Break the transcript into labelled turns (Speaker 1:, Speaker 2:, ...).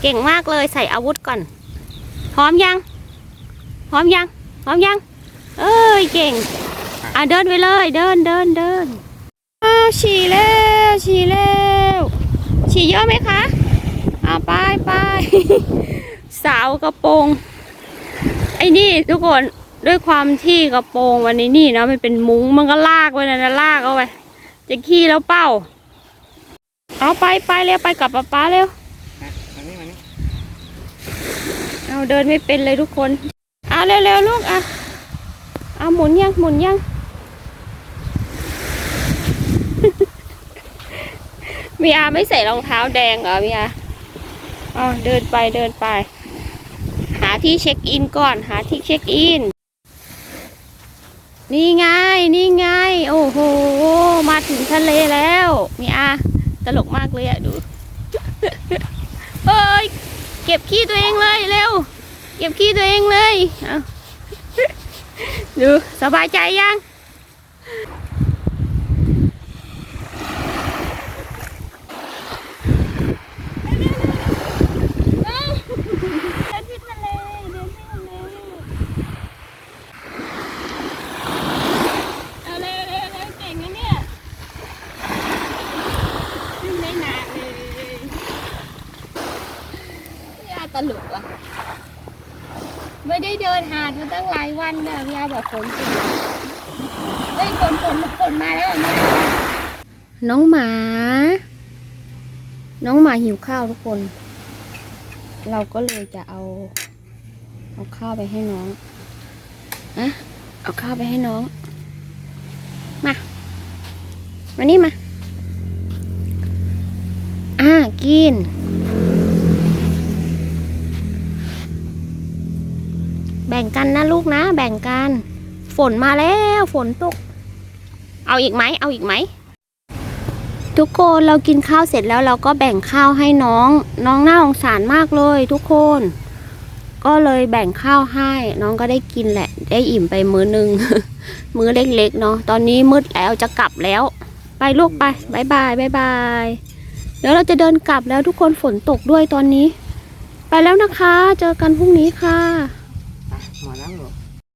Speaker 1: เก่งมากเลยใส่อาวุธก่อน พร้อมยัง พร้อมยัง พร้อมยัง เอ้ยเก่ง อะเดินไปเลย เดินเดินเดินอ้าวฉี่แล้วฉี่แล้วฉี่เยอะไหมคะเอาไปไปสาวกระโปรงไอ้นี่ทุกคนด้วยความที่กระโปรงวันนี้นี่เนาะมันเป็นมุ้งมันก็ลากไว้นะนะลากเอาไปจะขี้แล้วเป้า เอาไปไปเร็วไปกับป๊าป๊าเร็ว
Speaker 2: มานี่มานี่
Speaker 1: เอาเดินไม่เป็นเลยทุกคน เอาเร็วๆลูกอะ เอาหมุนยังหมุนยังมีอาไม่ใส่รองเท้าแดงเหรอมีอาอ๋อเดินไปเดินไป หาที่เช็คอินก่อน หาที่เช็คอิน นี่ไง นี่ไง โอ้โห มาถึงทะเลแล้วมีอา ตลกมากเลยอะดูเอ้ยเก็บขี้ตัวเองเลยเร็ว เก็บขี้ตัวเองเลยเอาดูสบายใจยัง เดินที่ทะเลเดินที่ทะเลเอาเร็วเร็วเร็วเก่งนะเนี่ยขึ้นไม่นานเลยยา ตลกอะไม่ได้เดินหาดมาตั้งหลายวันนะพี่อาบอกฝนตกเฮ้ยฝนฝนฝนมาแล้วมาน้องหมา น้องหมาหิวข้าวทุกคน เราก็เลยจะเอา เอาข้าวไปให้น้องอะเอาข้าวไปให้น้อง มา มานี่มา อ่า กิน กันนะลูกนะ แบ่งกัน ฝนมาแล้วฝนตก เอาอีกไหมเอาอีกไหมทุกคนเรากินข้าวเสร็จแล้วเราก็แบ่งข้าวให้น้อง น้องน่าสงสารมากเลยทุกคน ก็เลยแบ่งข้าวให้ น้องก็ได้กินแหละ ได้อิ่มไปมื้อนึง มื้อเล็กๆเนาะตอนนี้มืดแล้วจะกลับแล้ว ไปลูกไปบายบายบายบายเดี๋ยวเราจะเดินกลับแล้วทุกคนฝนตกด้วยตอนนี้ ไปแล้วนะคะ เจอกันพรุ่งนี้ค่ะ
Speaker 2: Mà!